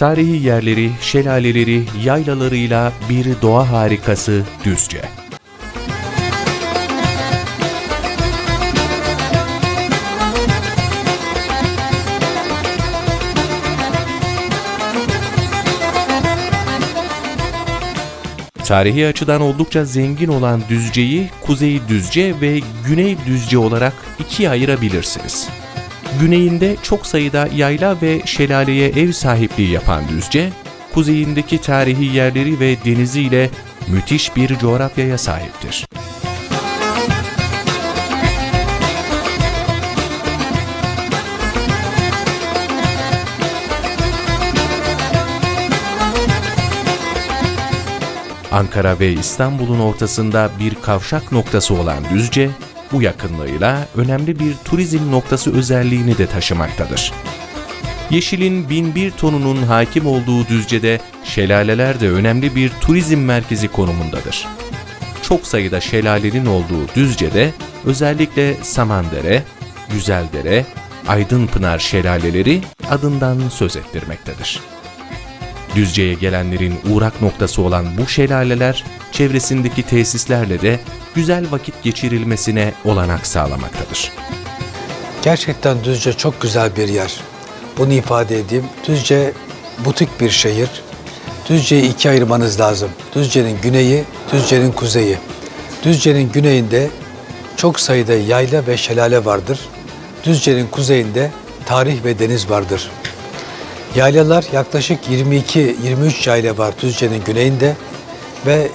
Tarihi yerleri, şelaleleri, yaylalarıyla bir doğa harikası Düzce. Tarihi açıdan oldukça zengin olan Düzce'yi Kuzey Düzce ve Güney Düzce olarak ikiye ayırabilirsiniz. Güneyinde çok sayıda yayla ve şelaleye ev sahipliği yapan Düzce, kuzeyindeki tarihi yerleri ve deniziyle müthiş bir coğrafyaya sahiptir. Ankara ve İstanbul'un ortasında bir kavşak noktası olan Düzce, bu yakınlığıyla önemli bir turizm noktası özelliğini de taşımaktadır. Yeşilin bin bir tonunun hakim olduğu Düzce'de şelaleler de önemli bir turizm merkezi konumundadır. Çok sayıda şelalenin olduğu Düzce'de özellikle Samandere, Güzeldere, Aydınpınar şelaleleri adından söz ettirmektedir. Düzce'ye gelenlerin uğrak noktası olan bu şelaleler, çevresindeki tesislerle de güzel vakit geçirilmesine olanak sağlamaktadır. Gerçekten Düzce çok güzel bir yer. Bunu ifade edeyim. Düzce butik bir şehir. Düzce'yi ikiye ayırmanız lazım. Düzce'nin güneyi, Düzce'nin kuzeyi. Düzce'nin güneyinde çok sayıda yayla ve şelale vardır. Düzce'nin kuzeyinde tarih ve deniz vardır. Yaylalar yaklaşık 22-23 yayla var Düzce'nin güneyinde ve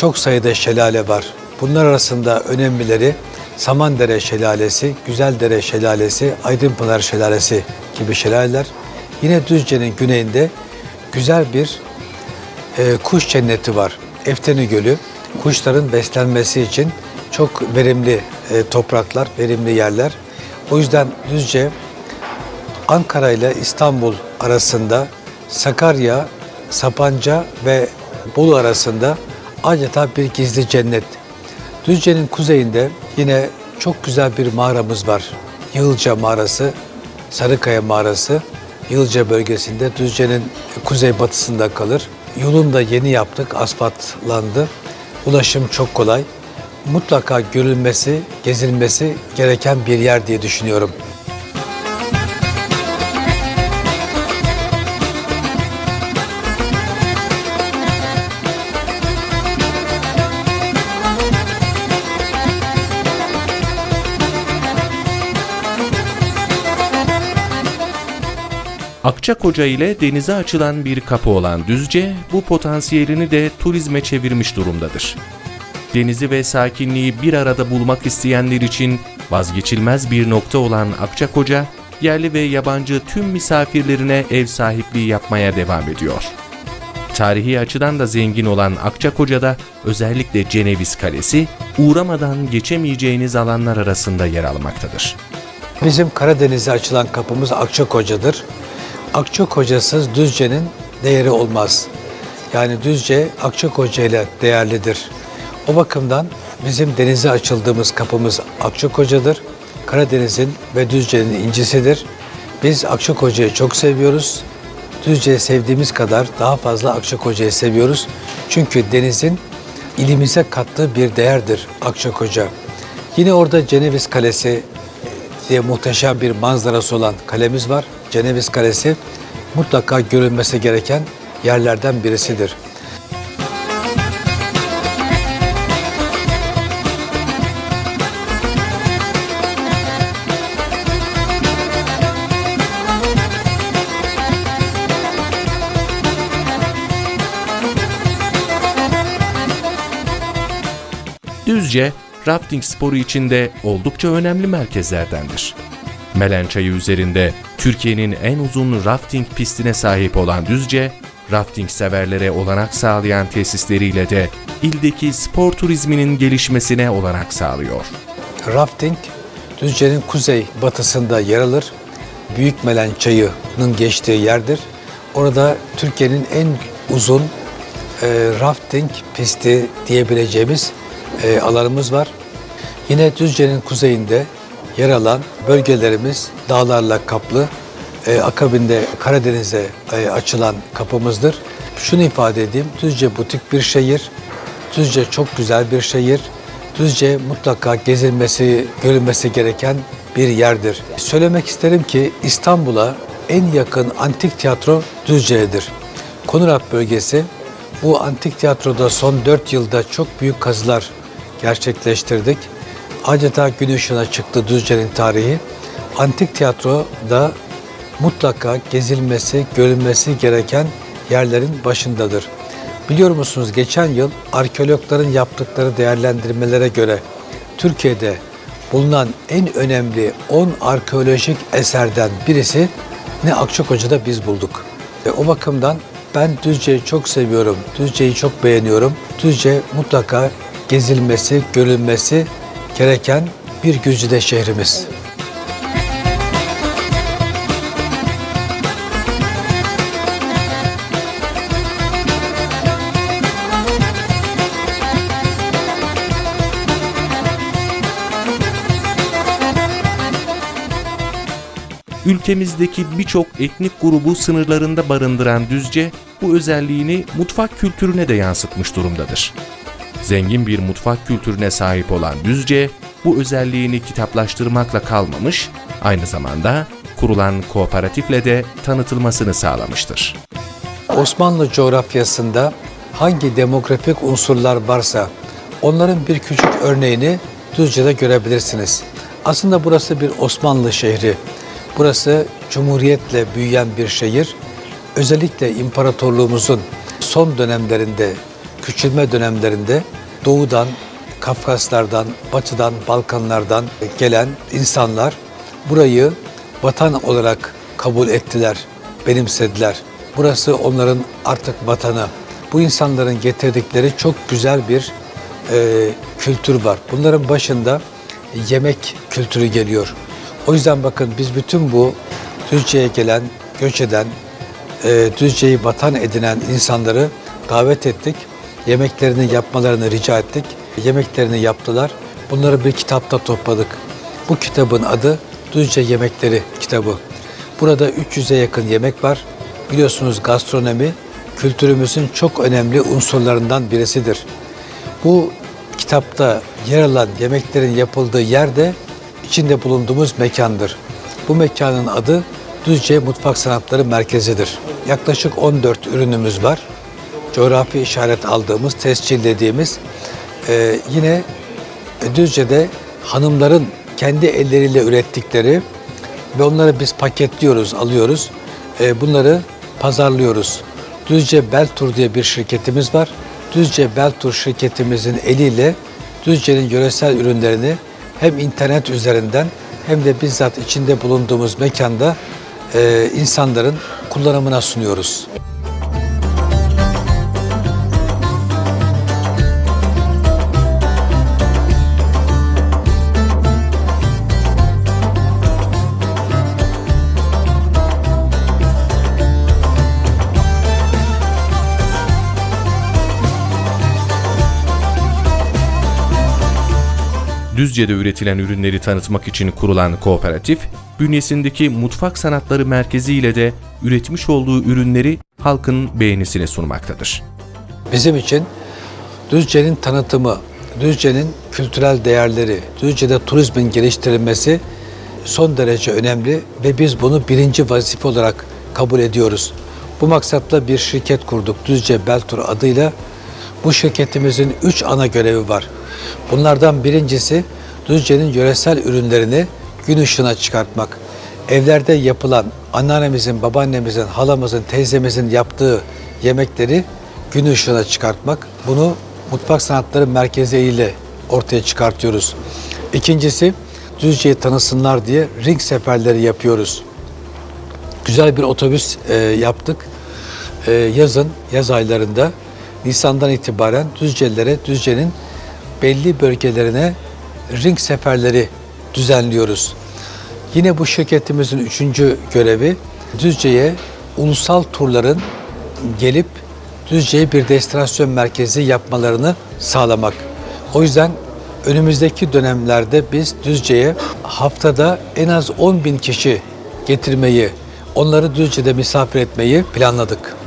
çok sayıda şelale var. Bunlar arasında önemlileri Samandere Şelalesi, Güzeldere Şelalesi, Aydınpınar Şelalesi gibi şelaleler. Yine Düzce'nin güneyinde güzel bir e, kuş cenneti var. Efteni Gölü. Kuşların beslenmesi için çok verimli e, topraklar, verimli yerler. O yüzden Düzce Ankara ile İstanbul arasında Sakarya, Sapanca ve Bolu arasında adeta bir gizli cennet. Düzce'nin kuzeyinde yine çok güzel bir mağaramız var. Yığılca Mağarası, Sarıkaya Mağarası. Yığılca bölgesinde Düzce'nin kuzey batısında kalır. Yolunu da yeni yaptık, asfaltlandı. Ulaşım çok kolay. Mutlaka görülmesi, gezilmesi gereken bir yer diye düşünüyorum. Akçakoca ile denize açılan bir kapı olan Düzce, bu potansiyelini de turizme çevirmiş durumdadır. Denizi ve sakinliği bir arada bulmak isteyenler için vazgeçilmez bir nokta olan Akçakoca, yerli ve yabancı tüm misafirlerine ev sahipliği yapmaya devam ediyor. Tarihi açıdan da zengin olan Akçakoca'da özellikle Ceneviz Kalesi, uğramadan geçemeyeceğiniz alanlar arasında yer almaktadır. Bizim Karadeniz'e açılan kapımız Akçakoca'dır. Akçakoca'sız Düzce'nin değeri olmaz. Yani Düzce Akçakoca ile değerlidir. O bakımdan bizim denize açıldığımız kapımız Akçakoca'dır. Karadeniz'in ve Düzce'nin incisidir. Biz Akçakoca'yı çok seviyoruz. Düzce'yi sevdiğimiz kadar daha fazla Akçakoca'yı seviyoruz. Çünkü denizin ilimize kattığı bir değerdir Akçakoca. Yine orada Ceneviz Kalesi diye muhteşem bir manzarası olan kalemiz var. Ceneviz Kalesi mutlaka görülmesi gereken yerlerden birisidir. Düzce, rafting sporu içinde oldukça önemli merkezlerdendir. Melençayı üzerinde Türkiye'nin en uzun rafting pistine sahip olan Düzce, rafting severlere olanak sağlayan tesisleriyle de ildeki spor turizminin gelişmesine olanak sağlıyor. Rafting Düzce'nin kuzey batısında yer alır. Büyük Melen Çayı'nın geçtiği yerdir. Orada Türkiye'nin en uzun e, rafting pisti diyebileceğimiz e, alanımız var. Yine Düzce'nin kuzeyinde yer alan bölgelerimiz dağlarla kaplı. e, akabinde Karadeniz'e e, açılan kapımızdır. Şunu ifade edeyim, Düzce butik bir şehir, Düzce çok güzel bir şehir, Düzce mutlaka gezilmesi, görülmesi gereken bir yerdir. Söylemek isterim ki İstanbul'a en yakın antik tiyatro Düzce'dir. Konurap bölgesi bu antik tiyatroda son 4 yılda çok büyük kazılar gerçekleştirdik. Adeta gün ışığına çıktı Düzce'nin tarihi. Antik tiyatroda mutlaka gezilmesi, görülmesi gereken yerlerin başındadır. Biliyor musunuz geçen yıl arkeologların yaptıkları değerlendirmelere göre Türkiye'de bulunan en önemli 10 arkeolojik eserden birisi ne Akçakoca'da biz bulduk. Ve o bakımdan ben Düzce'yi çok seviyorum, Düzce'yi çok beğeniyorum. Düzce mutlaka gezilmesi, görülmesi gereken bir güzide şehrimiz. Ülkemizdeki birçok etnik grubu sınırlarında barındıran Düzce, bu özelliğini mutfak kültürüne de yansıtmış durumdadır. Zengin bir mutfak kültürüne sahip olan Düzce, bu özelliğini kitaplaştırmakla kalmamış, aynı zamanda kurulan kooperatifle de tanıtılmasını sağlamıştır. Osmanlı coğrafyasında hangi demografik unsurlar varsa onların bir küçük örneğini Düzce'de görebilirsiniz. Aslında burası bir Osmanlı şehri. Burası cumhuriyetle büyüyen bir şehir. Özellikle imparatorluğumuzun son dönemlerinde, küçülme dönemlerinde doğudan, Kafkaslardan, batıdan, Balkanlardan gelen insanlar burayı vatan olarak kabul ettiler, benimsediler. Burası onların artık vatanı. Bu insanların getirdikleri çok güzel bir e, kültür var. Bunların başında yemek kültürü geliyor. O yüzden bakın biz bütün bu Düzce'ye gelen, göç eden, e, Düzce'yi vatan edinen insanları davet ettik. Yemeklerini yapmalarını rica ettik. Yemeklerini yaptılar. Bunları bir kitapta topladık. Bu kitabın adı Düzce Yemekleri kitabı. Burada 300'e yakın yemek var. Biliyorsunuz gastronomi kültürümüzün çok önemli unsurlarından birisidir. Bu kitapta yer alan yemeklerin yapıldığı yerde içinde bulunduğumuz mekandır. Bu mekanın adı Düzce Mutfak Sanatları Merkezi'dir. Yaklaşık 14 ürünümüz var. Coğrafi işaret aldığımız, tescillediğimiz e, yine Düzce'de hanımların kendi elleriyle ürettikleri ve onları biz paketliyoruz, alıyoruz. E, bunları pazarlıyoruz. Düzce Beltur diye bir şirketimiz var. Düzce Beltur şirketimizin eliyle Düzce'nin yöresel ürünlerini hem internet üzerinden hem de bizzat içinde bulunduğumuz mekanda e, insanların kullanımına sunuyoruz. Düzce'de üretilen ürünleri tanıtmak için kurulan kooperatif, bünyesindeki Mutfak Sanatları Merkezi ile de üretmiş olduğu ürünleri halkın beğenisine sunmaktadır. Bizim için Düzce'nin tanıtımı, Düzce'nin kültürel değerleri, Düzce'de turizmin geliştirilmesi son derece önemli ve biz bunu birinci vazife olarak kabul ediyoruz. Bu maksatla bir şirket kurduk Düzce Beltur adıyla. Bu şirketimizin üç ana görevi var. Bunlardan birincisi Düzce'nin yöresel ürünlerini gün ışığına çıkartmak. Evlerde yapılan anneannemizin, babaannemizin, halamızın, teyzemizin yaptığı yemekleri gün ışığına çıkartmak. Bunu Mutfak Sanatları Merkezi ile ortaya çıkartıyoruz. İkincisi Düzce'yi tanısınlar diye ring seferleri yapıyoruz. Güzel bir otobüs e, yaptık. E, yazın, yaz aylarında Nisan'dan itibaren Düzcelilere, Düzce'nin belli bölgelerine ring seferleri düzenliyoruz. Yine bu şirketimizin üçüncü görevi Düzce'ye ulusal turların gelip Düzce'ye bir destinasyon merkezi yapmalarını sağlamak. O yüzden önümüzdeki dönemlerde biz Düzce'ye haftada en az 10 bin kişi getirmeyi onları Düzce'de misafir etmeyi planladık.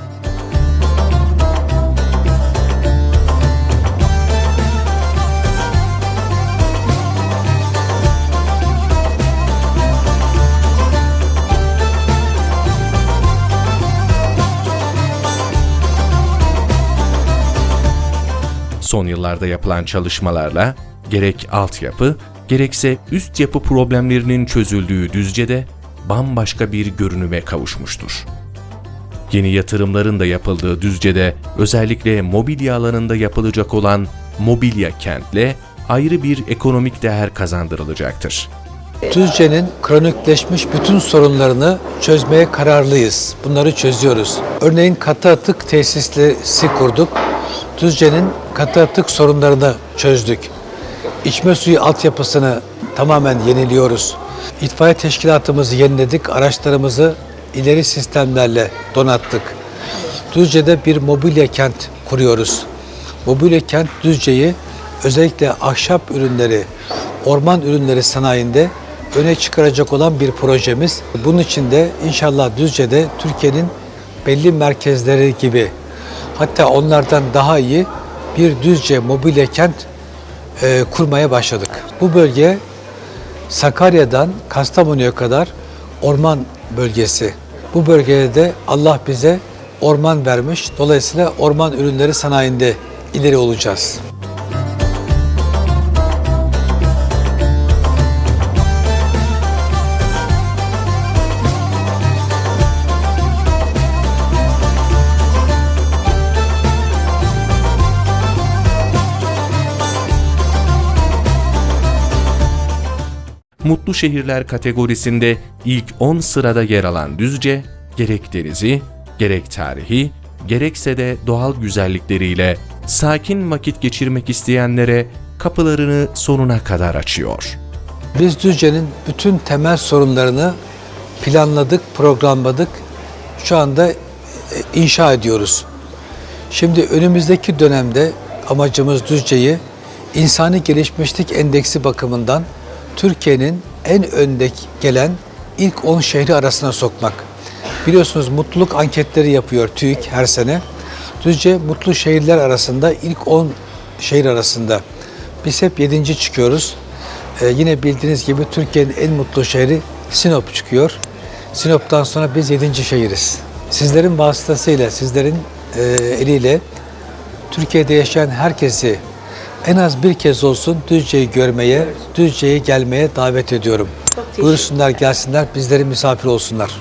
Son yıllarda yapılan çalışmalarla gerek altyapı gerekse üst yapı problemlerinin çözüldüğü Düzce'de bambaşka bir görünüme kavuşmuştur. Yeni yatırımların da yapıldığı Düzce'de özellikle mobilya alanında yapılacak olan mobilya kentle ayrı bir ekonomik değer kazandırılacaktır. Düzce'nin kronikleşmiş bütün sorunlarını çözmeye kararlıyız. Bunları çözüyoruz. Örneğin katı atık tesisi kurduk. Düzce'nin katı atık sorunlarını çözdük. İçme suyu altyapısını tamamen yeniliyoruz. İtfaiye teşkilatımızı yeniledik, araçlarımızı ileri sistemlerle donattık. Düzce'de bir mobilya kent kuruyoruz. Mobilya kent Düzce'yi özellikle ahşap ürünleri, orman ürünleri sanayinde öne çıkaracak olan bir projemiz. Bunun için de inşallah Düzce'de Türkiye'nin belli merkezleri gibi hatta onlardan daha iyi bir Düzce mobilya kent e, kurmaya başladık. Bu bölge Sakarya'dan Kastamonu'ya kadar orman bölgesi. Bu bölgede de Allah bize orman vermiş. Dolayısıyla orman ürünleri sanayinde ileri olacağız. Mutlu şehirler kategorisinde ilk 10 sırada yer alan Düzce, gerek denizi, gerek tarihi, gerekse de doğal güzellikleriyle sakin vakit geçirmek isteyenlere kapılarını sonuna kadar açıyor. Biz Düzce'nin bütün temel sorunlarını planladık, programladık. Şu anda e, inşa ediyoruz. Şimdi önümüzdeki dönemde amacımız Düzce'yi insani gelişmişlik endeksi bakımından Türkiye'nin en önde gelen ilk 10 şehri arasına sokmak. Biliyorsunuz mutluluk anketleri yapıyor TÜİK her sene. Düzce mutlu şehirler arasında ilk 10 şehir arasında. Biz hep 7. çıkıyoruz. Ee, yine bildiğiniz gibi Türkiye'nin en mutlu şehri Sinop çıkıyor. Sinop'tan sonra biz 7. şehiriz. Sizlerin vasıtasıyla, sizlerin e, eliyle Türkiye'de yaşayan herkesi en az bir kez olsun Düzce'yi görmeye, Düzce'ye gelmeye davet ediyorum. Buyursunlar gelsinler, bizlerin misafir olsunlar.